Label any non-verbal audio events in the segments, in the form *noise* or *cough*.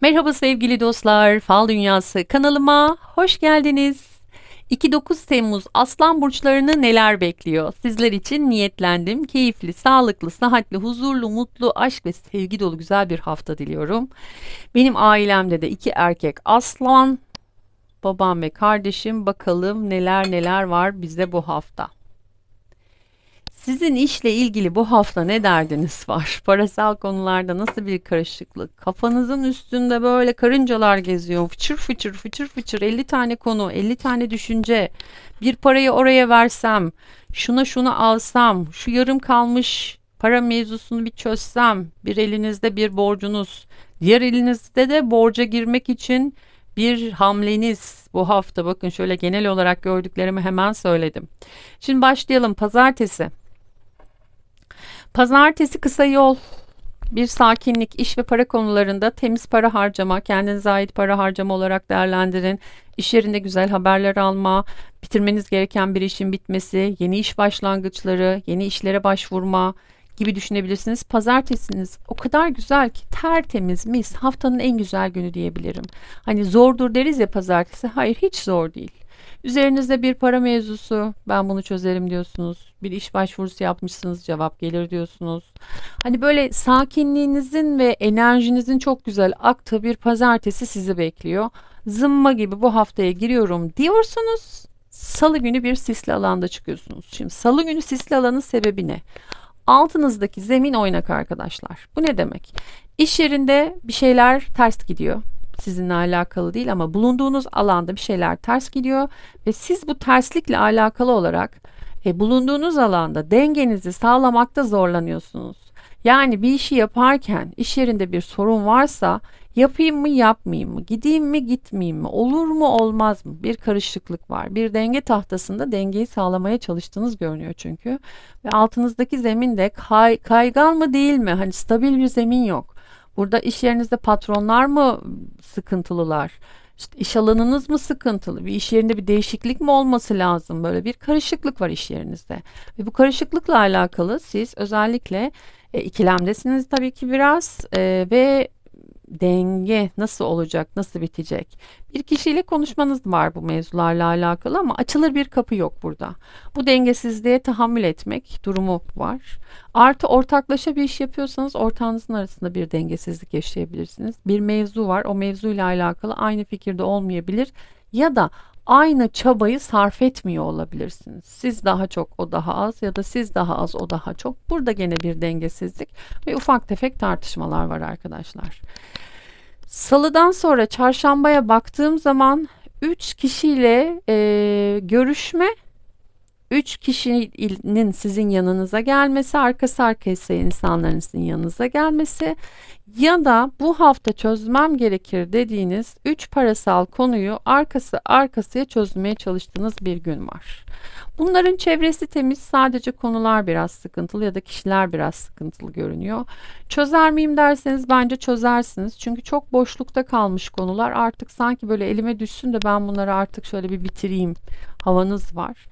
Merhaba sevgili dostlar, Fal Dünyası kanalıma hoş geldiniz. 2-9 Temmuz Aslan burçlarını neler bekliyor? Sizler için niyetlendim. Keyifli, sağlıklı, sıhhatli, huzurlu, mutlu, aşk ve sevgi dolu güzel bir hafta diliyorum. Benim ailemde de iki erkek Aslan, babam ve kardeşim bakalım neler neler var bize bu hafta. Sizin işle ilgili bu hafta ne derdiniz var? *laughs* Parasal konularda nasıl bir karışıklık? Kafanızın üstünde böyle karıncalar geziyor. Fıçır fıçır fıçır fıçır 50 tane konu, 50 tane düşünce. Bir parayı oraya versem, şuna şunu alsam, şu yarım kalmış para mevzusunu bir çözsem, bir elinizde bir borcunuz, diğer elinizde de borca girmek için bir hamleniz bu hafta bakın şöyle genel olarak gördüklerimi hemen söyledim. Şimdi başlayalım pazartesi. Pazartesi kısa yol. Bir sakinlik, iş ve para konularında temiz para harcama, kendinize ait para harcama olarak değerlendirin. İş yerinde güzel haberler alma, bitirmeniz gereken bir işin bitmesi, yeni iş başlangıçları, yeni işlere başvurma gibi düşünebilirsiniz. Pazartesiniz o kadar güzel ki tertemiz, mis, haftanın en güzel günü diyebilirim. Hani zordur deriz ya pazartesi. Hayır hiç zor değil. Üzerinizde bir para mevzusu, ben bunu çözerim diyorsunuz. Bir iş başvurusu yapmışsınız, cevap gelir diyorsunuz. Hani böyle sakinliğinizin ve enerjinizin çok güzel aktığı bir pazartesi sizi bekliyor. Zımma gibi bu haftaya giriyorum diyorsunuz. Salı günü bir sisli alanda çıkıyorsunuz. Şimdi salı günü sisli alanın sebebi ne? Altınızdaki zemin oynak arkadaşlar. Bu ne demek? İş yerinde bir şeyler ters gidiyor sizinle alakalı değil ama bulunduğunuz alanda bir şeyler ters gidiyor ve siz bu terslikle alakalı olarak e, bulunduğunuz alanda dengenizi sağlamakta zorlanıyorsunuz. Yani bir işi yaparken iş yerinde bir sorun varsa yapayım mı yapmayayım mı gideyim mi gitmeyeyim mi olur mu olmaz mı bir karışıklık var. Bir denge tahtasında dengeyi sağlamaya çalıştığınız görünüyor çünkü ve altınızdaki zemin de kay, kaygan mı değil mi hani stabil bir zemin yok. Burada iş yerinizde patronlar mı sıkıntılılar? İşte iş alanınız mı sıkıntılı? Bir iş yerinde bir değişiklik mi olması lazım? Böyle bir karışıklık var iş yerinizde. Ve bu karışıklıkla alakalı siz özellikle e, ikilemdesiniz tabii ki biraz e, ve denge nasıl olacak, nasıl bitecek? Bir kişiyle konuşmanız var bu mevzularla alakalı ama açılır bir kapı yok burada. Bu dengesizliğe tahammül etmek durumu var. Artı ortaklaşa bir iş yapıyorsanız ortağınızın arasında bir dengesizlik yaşayabilirsiniz. Bir mevzu var. O mevzuyla alakalı aynı fikirde olmayabilir ya da aynı çabayı sarf etmiyor olabilirsiniz. Siz daha çok o daha az ya da siz daha az o daha çok. Burada gene bir dengesizlik ve ufak tefek tartışmalar var arkadaşlar. Salıdan sonra çarşambaya baktığım zaman 3 kişiyle e, görüşme 3 kişinin sizin yanınıza gelmesi, arkası arkaya insanların sizin yanınıza gelmesi ya da bu hafta çözmem gerekir dediğiniz 3 parasal konuyu arkası arkasıya çözmeye çalıştığınız bir gün var. Bunların çevresi temiz sadece konular biraz sıkıntılı ya da kişiler biraz sıkıntılı görünüyor. Çözer miyim derseniz bence çözersiniz. Çünkü çok boşlukta kalmış konular artık sanki böyle elime düşsün de ben bunları artık şöyle bir bitireyim havanız var.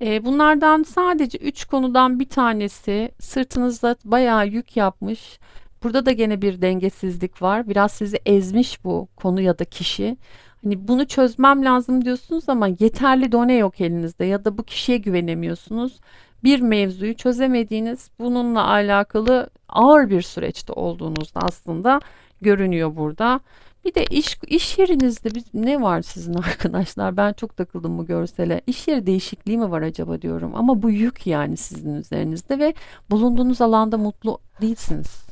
E, bunlardan sadece 3 konudan bir tanesi sırtınızda bayağı yük yapmış. Burada da gene bir dengesizlik var. Biraz sizi ezmiş bu konu ya da kişi. Hani bunu çözmem lazım diyorsunuz ama yeterli done yok elinizde ya da bu kişiye güvenemiyorsunuz. Bir mevzuyu çözemediğiniz bununla alakalı ağır bir süreçte olduğunuzda aslında görünüyor burada. Bir de iş, iş yerinizde bir, ne var sizin *laughs* arkadaşlar? Ben çok takıldım bu görsele. İş yeri değişikliği mi var acaba diyorum. Ama bu yük yani sizin üzerinizde ve bulunduğunuz alanda mutlu değilsiniz.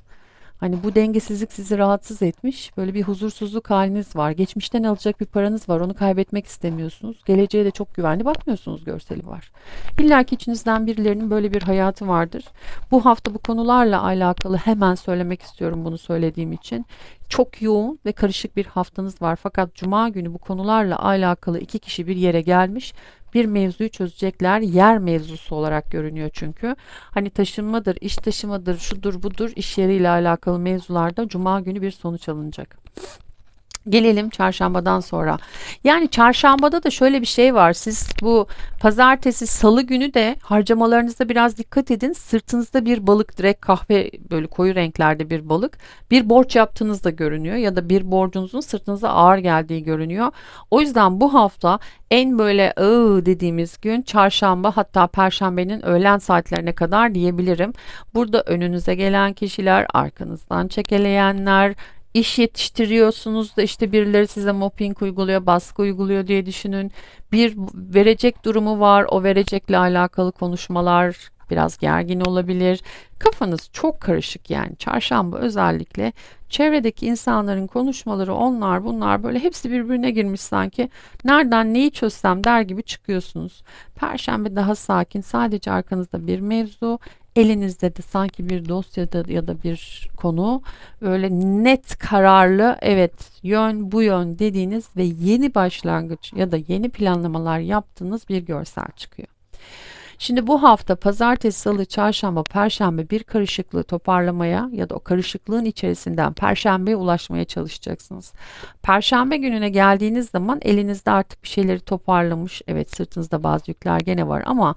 Hani bu dengesizlik sizi rahatsız etmiş. Böyle bir huzursuzluk haliniz var. Geçmişten alacak bir paranız var. Onu kaybetmek istemiyorsunuz. Geleceğe de çok güvenli bakmıyorsunuz görseli var. İlla ki içinizden birilerinin böyle bir hayatı vardır. Bu hafta bu konularla alakalı hemen söylemek istiyorum bunu söylediğim için. Çok yoğun ve karışık bir haftanız var. Fakat cuma günü bu konularla alakalı iki kişi bir yere gelmiş bir mevzuyu çözecekler. Yer mevzusu olarak görünüyor çünkü. Hani taşınmadır, iş taşımadır, şudur budur iş yeriyle alakalı mevzularda cuma günü bir sonuç alınacak. Gelelim çarşambadan sonra. Yani çarşambada da şöyle bir şey var. Siz bu pazartesi, salı günü de harcamalarınızda biraz dikkat edin. Sırtınızda bir balık direkt kahve böyle koyu renklerde bir balık. Bir borç yaptığınız da görünüyor ya da bir borcunuzun sırtınıza ağır geldiği görünüyor. O yüzden bu hafta en böyle ıı dediğimiz gün çarşamba hatta perşembenin öğlen saatlerine kadar diyebilirim. Burada önünüze gelen kişiler, arkanızdan çekeleyenler, iş yetiştiriyorsunuz da işte birileri size mobbing uyguluyor, baskı uyguluyor diye düşünün. Bir verecek durumu var, o verecekle alakalı konuşmalar biraz gergin olabilir. Kafanız çok karışık yani çarşamba özellikle çevredeki insanların konuşmaları onlar bunlar böyle hepsi birbirine girmiş sanki. Nereden neyi çözsem der gibi çıkıyorsunuz. Perşembe daha sakin sadece arkanızda bir mevzu elinizde de sanki bir dosyada ya da bir konu öyle net kararlı evet yön bu yön dediğiniz ve yeni başlangıç ya da yeni planlamalar yaptığınız bir görsel çıkıyor. Şimdi bu hafta pazartesi, salı, çarşamba, perşembe bir karışıklığı toparlamaya ya da o karışıklığın içerisinden perşembeye ulaşmaya çalışacaksınız. Perşembe gününe geldiğiniz zaman elinizde artık bir şeyleri toparlamış. Evet sırtınızda bazı yükler gene var ama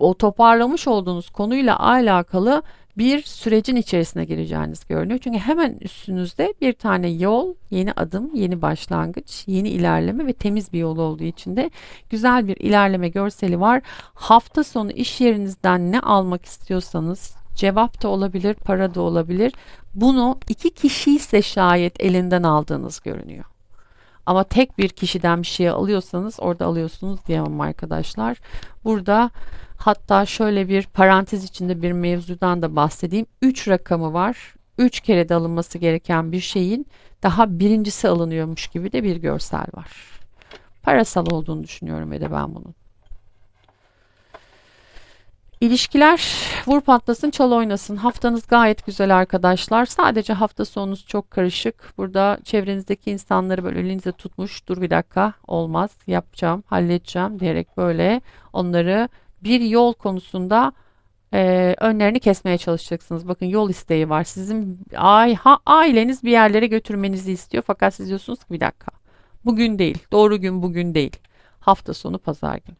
o toparlamış olduğunuz konuyla alakalı bir sürecin içerisine gireceğiniz görünüyor. Çünkü hemen üstünüzde bir tane yol, yeni adım, yeni başlangıç, yeni ilerleme ve temiz bir yol olduğu için de güzel bir ilerleme görseli var. Hafta sonu iş yerinizden ne almak istiyorsanız cevap da olabilir, para da olabilir. Bunu iki kişi ise şayet elinden aldığınız görünüyor. Ama tek bir kişiden bir şey alıyorsanız orada alıyorsunuz diyemem arkadaşlar. Burada hatta şöyle bir parantez içinde bir mevzudan da bahsedeyim. 3 rakamı var. 3 kere de alınması gereken bir şeyin daha birincisi alınıyormuş gibi de bir görsel var. Parasal olduğunu düşünüyorum ve de ben bunun. İlişkiler vur patlasın çal oynasın. Haftanız gayet güzel arkadaşlar. Sadece hafta sonunuz çok karışık. Burada çevrenizdeki insanları böyle elinize tutmuş dur bir dakika olmaz yapacağım halledeceğim diyerek böyle onları bir yol konusunda e, önlerini kesmeye çalışacaksınız. Bakın yol isteği var. Sizin ay, ha, aileniz bir yerlere götürmenizi istiyor fakat siz diyorsunuz ki bir dakika bugün değil doğru gün bugün değil hafta sonu pazar günü.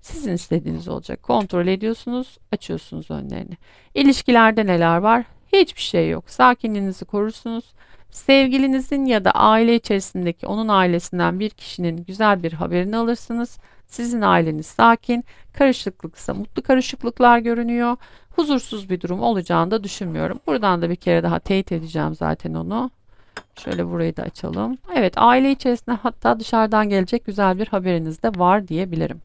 Sizin istediğiniz olacak. Kontrol ediyorsunuz, açıyorsunuz önlerini. İlişkilerde neler var? Hiçbir şey yok. Sakinliğinizi korursunuz. Sevgilinizin ya da aile içerisindeki onun ailesinden bir kişinin güzel bir haberini alırsınız. Sizin aileniz sakin, karışıklıksa mutlu karışıklıklar görünüyor. Huzursuz bir durum olacağını da düşünmüyorum. Buradan da bir kere daha teyit edeceğim zaten onu. Şöyle burayı da açalım. Evet aile içerisinde hatta dışarıdan gelecek güzel bir haberiniz de var diyebilirim.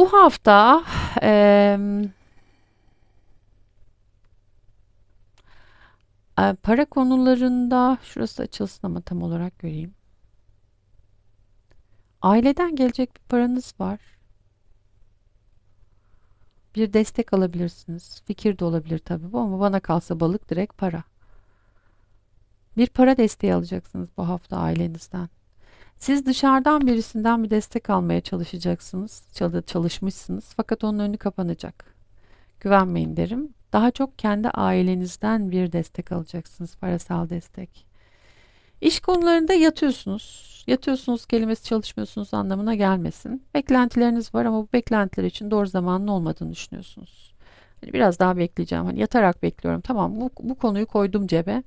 Bu hafta e, para konularında şurası açılsın ama tam olarak göreyim. Aileden gelecek bir paranız var. Bir destek alabilirsiniz. Fikir de olabilir tabii bu ama bana kalsa balık direkt para. Bir para desteği alacaksınız bu hafta ailenizden. Siz dışarıdan birisinden bir destek almaya çalışacaksınız. Çalışmışsınız fakat onun önü kapanacak. Güvenmeyin derim. Daha çok kendi ailenizden bir destek alacaksınız. Parasal destek. İş konularında yatıyorsunuz. Yatıyorsunuz kelimesi çalışmıyorsunuz anlamına gelmesin. Beklentileriniz var ama bu beklentiler için doğru zamanın olmadığını düşünüyorsunuz. Hani biraz daha bekleyeceğim. Hani yatarak bekliyorum. Tamam bu, bu konuyu koydum cebe.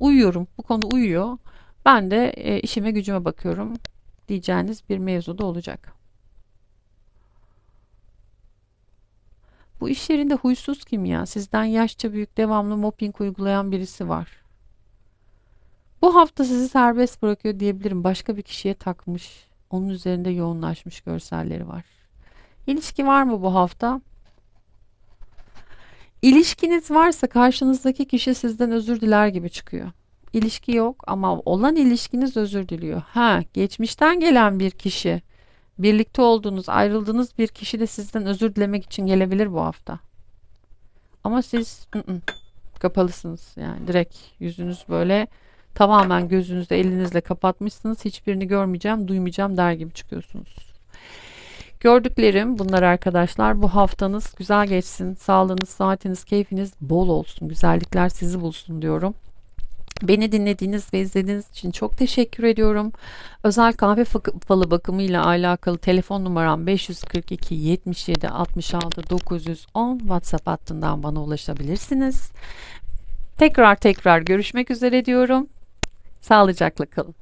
Uyuyorum. Bu konu uyuyor. Ben de e, işime gücüme bakıyorum diyeceğiniz bir mevzu da olacak. Bu iş yerinde huysuz kim ya? Sizden yaşça büyük devamlı mobbing uygulayan birisi var. Bu hafta sizi serbest bırakıyor diyebilirim. Başka bir kişiye takmış. Onun üzerinde yoğunlaşmış görselleri var. İlişki var mı bu hafta? İlişkiniz varsa karşınızdaki kişi sizden özür diler gibi çıkıyor ilişki yok ama olan ilişkiniz özür diliyor. Ha, geçmişten gelen bir kişi, birlikte olduğunuz, ayrıldığınız bir kişi de sizden özür dilemek için gelebilir bu hafta. Ama siz ı -ı, kapalısınız yani direkt yüzünüz böyle tamamen gözünüzde elinizle kapatmışsınız. Hiçbirini görmeyeceğim, duymayacağım der gibi çıkıyorsunuz. Gördüklerim bunlar arkadaşlar. Bu haftanız güzel geçsin. Sağlığınız, saatiniz, keyfiniz bol olsun. Güzellikler sizi bulsun diyorum. Beni dinlediğiniz ve izlediğiniz için çok teşekkür ediyorum. Özel kahve falı bakımıyla alakalı telefon numaram 542 77 66 910 WhatsApp hattından bana ulaşabilirsiniz. Tekrar tekrar görüşmek üzere diyorum. Sağlıcakla kalın.